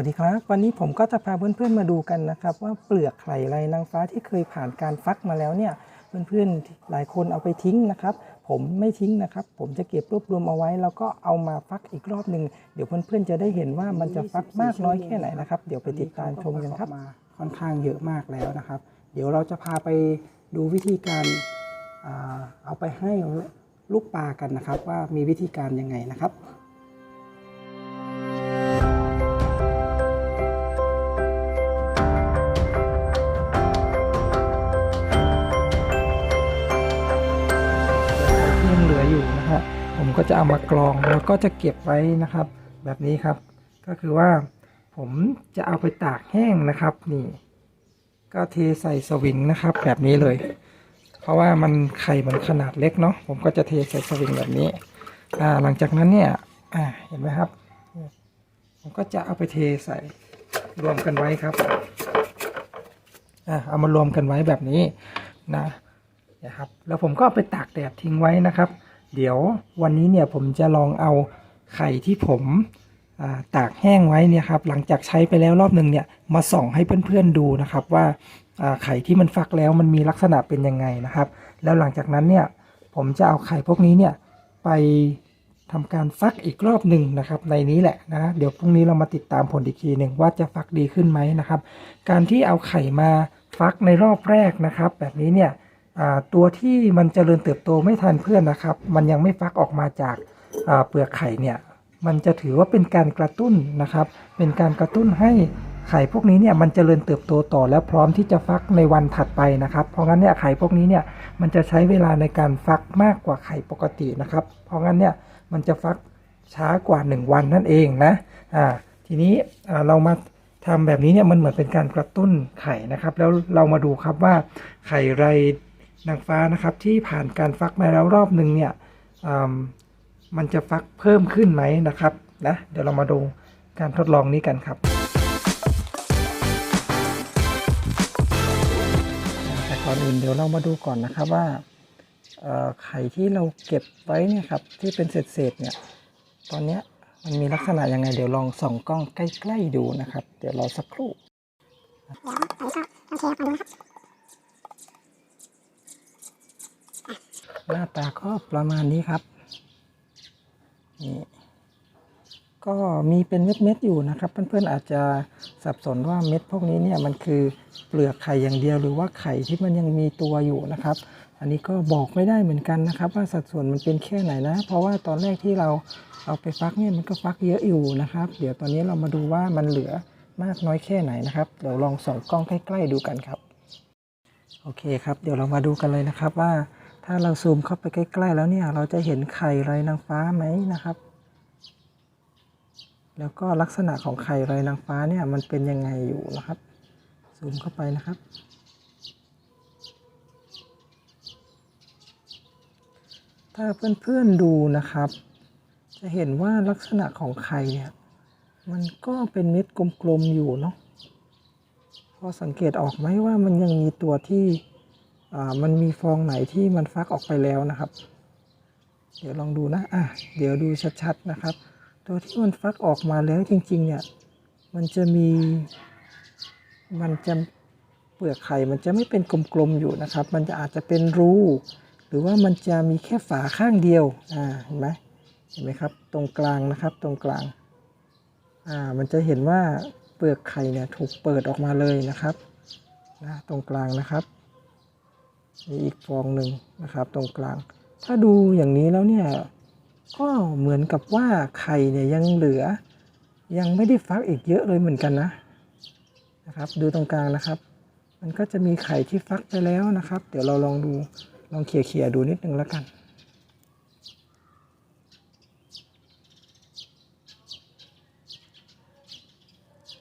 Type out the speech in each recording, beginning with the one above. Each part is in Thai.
วัสดีครับ วันนี้ผมก็จะพาเพื่อนๆมาดูกันนะครับ ว่าเปลือกไข่ไรนางฟ้าที่เคยผ่านการฟักมาแล้วเนี่ยเพื่อนๆหลายคนเอาไปทิ้งนะครับ ผมไม่ทิ้งนะครับ ผมจะเก็บรวบรวมเอาไว้ แล้วก็เอามาฟักอีกรอบหนึ่งเดี๋ยวเพื่อนๆจะได้เห็นว่ามันจะฟักมากน้อยแค่ไหนนะครับเดี๋ยวไปติดตามชมกันครับมาค่อนข้างเยอะมากแล้วนะครับ เดี๋ยวเราจะพาไปดูวิธีการเอาไปให้ลูกปลากันนะครับ ว่ามีวิธีการยังไงนะครับ ผมก็จะเอามากรองแล้วก็จะเก็บไว้นะครับ แบบนี้ครับ ก็คือว่าผมจะเอาไปตากแห้งนะครับนี่ ก็เทใส่สวิงนะครับ แบบนี้เลย เพราะว่ามันไข่มันขนาดเล็กเนาะผมก็จะเทใส่สวิงแบบนี้อ่าหลังจากนั้นเนี่ยอ่าเห็นไหมครับ ผมก็จะเอาไปเทใส่รวมกันไว้ครับอ่าเอามารวมกันไว้แบบนี้นะนะครับ แล้วผมก็เอาไปตากแดดทิ้งไว้นะครับ เดี๋ยววันนี้เนี่ยผมจะลองเอาไข่ที่ผมาตากแห้งไว้เนี่ยครับหลังจากใช้ไปแล้วรอบหนึ่งเนี่ยมาส่องให้เพื่อนๆดูนะครับ ว่าาไข่ที่มันฟักแล้วมันมีลักษณะเป็นยังไงนะครับ แล้วหลังจากนั้นเนี่ยผมจะเอาไข่พวกนี้เนี่ยไปทำการฟักอีกรอบหนึ่งนะครับ ในนี้แหละนะเดี๋ยวพรุ่งนี้เรามาติดตามผลอีกทีหนึ่งว่าจะฟักดีขึ้นไหมนะครับ การที่เอาไข่มาฟักในรอบแรกนะครับ แบบนี้เนี่ย ตัวที่มันเจริญเติบโตไม่ทันเพื่อนนะครับ มันยังไม่ฟักออกมาจากาเปลือกไข่เนี่ยมันจะถือว่าเป็นการกระตุ้นนะครับ เป็นการกระตุ้นให้ไข่พวกนี้เนี่ยมันเจริญเติบโตต่อแล้วพร้อมที่จะฟักในวันถัดไปนะครับ เพราะงั้นเนี่ยไข่พวกนี้เนี่ยมันจะใช้เวลาในการฟักมากกว่าไข่ปกตินะครับ เพราะงั้นเนี่ยมันจะฟักช้ากว่า 1 วันนั่นเองนะอ่าทีนี้เรามาทำแบบนี้เนี่ยมันเหมือนเป็นการกระตุ้นไข่นะครับ แล้วเรามาดูครับว่าไข่ไร นางฟ้านะครับที่ผ่านการฟักมาแล้วรอบหนึ่งเนี่ยมันจะฟักเพิ่มขึ้นไหมนะครับนะเดี๋ยวเรามาดูการทดลองนี้กันครับแต่ก่อนอื่นเดี๋ยวเรามาดูก่อนนะครับว่าไข่ที่เราเก็บไว้เนี่ยครับที่เป็นเศษๆเนี่ยตอนนี้มันมีลักษณะยังไงเดี๋ยวลองส่องกล้องใกล้ๆดูนะครับ เดี๋ยวรอสักครู่เดี๋ยวไข่ก็โอเคดูนะครับ หน้าตาก็ประมาณนี้ครับนี่ก็มีเป็นเม็ดๆอยู่นะครับ เพื่อนๆอาจจะสับสนว่าเม็ดพวกนี้เนี่ยมันคือเปลือกไข่อย่างเดียวหรือว่าไข่ที่มันยังมีตัวอยู่นะครับ อันนี้ก็บอกไม่ได้เหมือนกันนะครับ ว่าสัดส่วนมันเป็นแค่ไหนนะ เพราะว่าตอนแรกที่เราเอาไปฟักเนี่ยมันก็ฟักเยอะอยู่นะครับ เดี๋ยวตอนนี้เรามาดูว่ามันเหลือมากน้อยแค่ไหนนะครับเดี๋ยวลองส่องกล้องใกล้ๆดูกันครับ โอเคครับ เดี๋ยวเรามาดูกันเลยนะครับว่า ถ้าเราซูมเข้าไปใกล้ ๆ แล้วเนี่ย เราจะเห็นไข่ไรนางฟ้าไหมนะครับ แล้วก็ลักษณะของไข่ไรนางฟ้าเนี่ยมันเป็นยังไงอยู่นะครับ ซูมเข้าไปนะครับ ถ้าเพื่อนๆดูนะครับ จะเห็นว่าลักษณะของไข่เนี่ย มันก็เป็นเม็ดกลมๆอยู่เนาะพอสังเกตออกไหมว่ามันยังมีตัวที่ มันมีฟองไหนที่มันฟักออกไปแล้วนะครับ เดี๋ยวลองดูนะอะเดี๋ยวดูชัดๆนะครับ ตัวที่มันฟักออกมาแล้วจริงๆเนี่ยมันจะมีมันจะเปลือกไข่มันจะไม่เป็นกลมๆอยู่นะครับ มันจะอาจจะเป็นรูหรือว่ามันจะมีแค่ฝาข้างเดียวอ่าเห็นไหมเห็นไหมครับ ตรงกลางนะครับ ตรงกลางอ่ามันจะเห็นว่าเปลือกไข่เนี่ยถูกเปิดออกมาเลยนะครับนะตรงกลางนะครับ อีกฟองหนึ่งนะครับ ตรงกลาง ถ้าดูอย่างนี้แล้วเนี่ยก็เหมือนกับว่าไข่เนี่ยยังเหลือ ยังไม่ได้ฟักอีกเยอะเลยเหมือนกันนะนะครับ ดูตรงกลางนะครับ มันก็จะมีไข่ที่ฟักไปแล้วนะครับ เดี๋ยวเราลองดูลองเขี่ยๆดูนิดนึงแล้วกัน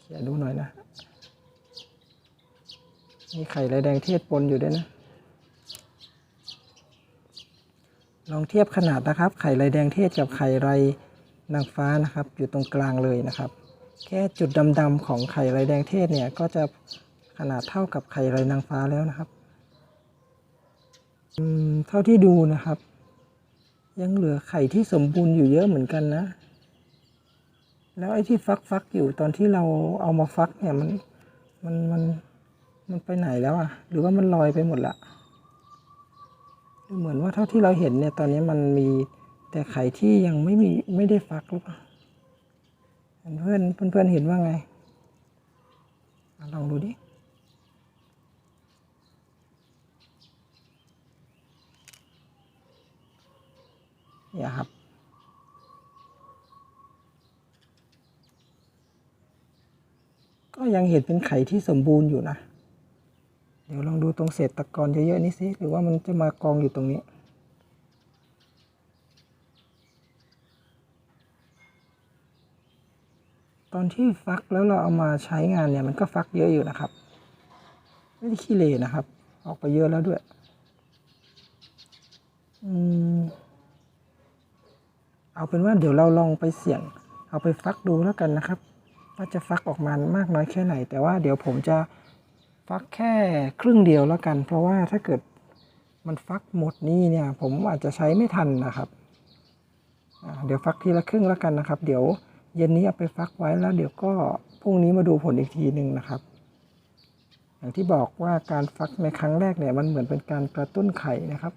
เขี่ยดูหน่อยนะมีไข่ลายแดงเทศปนอยู่ด้วยนะ ลองเทียบขนาดนะครับ ไข่ลายแดงเทศกับไข่ไรนางฟ้านะครับ อยู่ตรงกลางเลยนะครับ แค่จุดดำๆของไข่ไรแดงเทศเนี่ยก็จะขนาดเท่ากับไข่ไรนางฟ้าแล้วนะครับอืมเท่าที่ดูนะครับ ยังเหลือไข่ที่สมบูรณ์อยู่เยอะเหมือนกันนะ แล้วไอ้ที่ฟักฟักอยู่ตอนที่เราเอามาฟักเนี่ยมันมันมันมันไปไหนแล้วอะ หรือว่ามันลอยไปหมดละ เหมือนว่าเท่าที่เราเห็นเนี่ยตอนนี้มันมีแต่ไข่ที่ยังไม่มีไม่ได้ฟักหรือเปล่าเพื่อนเพื่อนเพื่อนเห็นว่าไงอลองดูดิเนี่ยครับก็ยังเห็นเป็นไข่ที่สมบูรณ์อยู่นะ ดูตรงเศษตะกอนเยอะๆนี้สิหรือว่ามันจะมากองอยู่ตรงนี้ ตอนที่ฟักแล้วเราเอามาใช้งานเนี่ยมันก็ฟักเยอะอยู่นะครับ ไม่ได้ขี้เลนะครับ ออกไปเยอะแล้วด้วยอเอาเป็นว่าเดี๋ยวเราลองไปเสี่ยง เอาไปฟักดูแล้วกันนะครับ ว่าจะฟักออกมามากน้อยแค่ไหน แต่ว่าเดี๋ยวผมจะ ฟักแค่ครึ่งเดียวแล้วกัน เพราะว่าถ้าเกิดมันฟักหมดนี่เนี่ยผมอาจจะใช้ไม่ทันนะครับเดี๋ยวฟักทีละครึ่งแล้วกันนะครับ เดี๋ยวเย็นนี้เอาไปฟักไว้แล้ว เดี๋ยวก็พรุ่งนี้มาดูผลอีกทีหนึ่งนะครับ อย่างที่บอกว่าการฟักในครั้งแรกเนี่ยมันเหมือนเป็นการกระตุ้นไข่นะครับ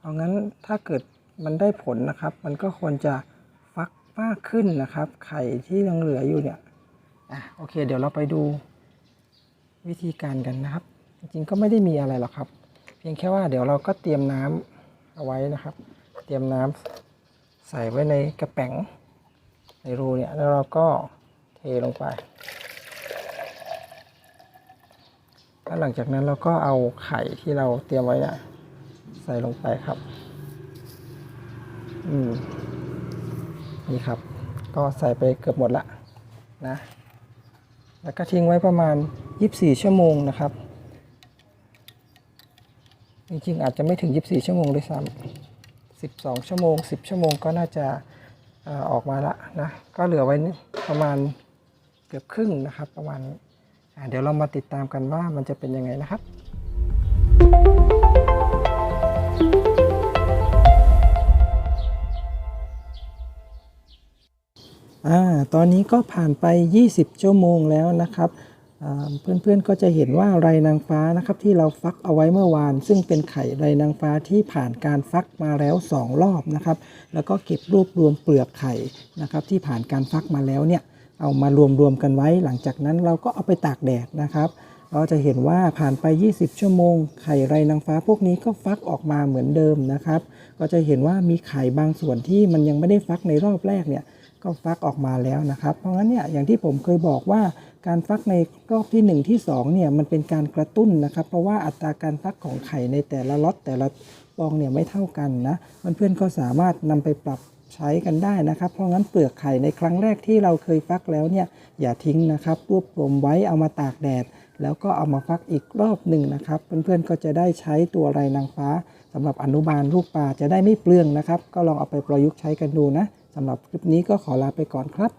เอางั้นถ้าเกิดมันได้ผลนะครับ มันก็ควรจะฟักมากขึ้นนะครับ ไข่ที่ยังเหลืออยู่เนี่ย อะโอเค เดี๋ยวเราไปดูวิธีการกันนะครับ จริงๆก็ไม่ได้มีอะไรหรอกครับ เพียงแค่ว่าเดี๋ยวเราก็เตรียมน้ำเอาไว้นะครับ เตรียมน้ำใส่ไว้ในกระแป๋งในรูเนี่ยแล้วเราก็เทลงไปแล้วหลังจากนั้นเราก็เอาไข่ที่เราเตรียมไว้เนี่ยใส่ลงไปครับ อืมนี่ครับ ก็ใส่ไปเกือบหมดละนะ แล้วก็ทิ้งไว้ประมาณ 24 ชั่วโมงนะครับ จริงๆอาจจะไม่ถึง 24 ชั่วโมงด้วยซ้ำ12 ชั่วโมง 10 ชั่วโมงก็น่าจะออกมาละนะ ก็เหลือไว้ประมาณเกือบครึ่งนะครับ ประมาณ เดี๋ยวเรามาติดตามกันว่ามันจะเป็นยังไงนะครับ อ่าตอนนี้ก็ผ่านไป 20 ชั่วโมงแล้วนะครับเพื่อนๆก็จะเห็นว่าไรนางฟ้านะครับที่เราฟักเอาไว้เมื่อวาน ซึ่งเป็นไข่ไรนางฟ้าที่ผ่านการฟักมาแล้ว 2 รอบนะครับ แล้วก็เก็บรวบรวมเปลือกไข่นะครับที่ผ่านการฟักมาแล้วเนี่ยเอามารวมรวมกันไว้ หลังจากนั้นเราก็เอาไปตากแดดนะครับ เราจะเห็นว่าผ่านไป 20 ชั่วโมง ไข่ไรนางฟ้าพวกนี้ก็ฟักออกมาเหมือนเดิมนะครับ ก็จะเห็นว่ามีไข่บางส่วนที่มันยังไม่ได้ฟักในรอบแรกเนี่ย ก็ฟักออกมาแล้วนะครับ เพราะงั้นเนี่ยอย่างที่ผมเคยบอกว่าการฟักในรอบที่ 1 ที่2เนี่ยมันเป็นการกระตุ้นนะครับ เพราะว่าอัตราการฟักของไข่ในแต่ละล็อตแต่ละฟองเนี่ยไม่เท่ากันนะเพื่อนๆก็สามารถนำไปปรับใช้กันได้นะครับ เพราะงั้นเปลือกไข่ในครั้งแรกที่เราเคยฟักแล้วเนี่ยอย่าทิ้งนะครับ รวบรวมไว้เอามาตากแดด แล้วก็เอามาฟักอีกรอบหนึ่งนะครับ เพื่อนๆก็จะได้ใช้ตัวไรนางฟ้าสำหรับอนุบาลลูกปลาจะได้ไม่เปลืองนะครับ ก็ลองเอาไปประยุกต์ใช้กันดูนะ สำหรับคลิปนี้ก็ขอลาไปก่อนครับ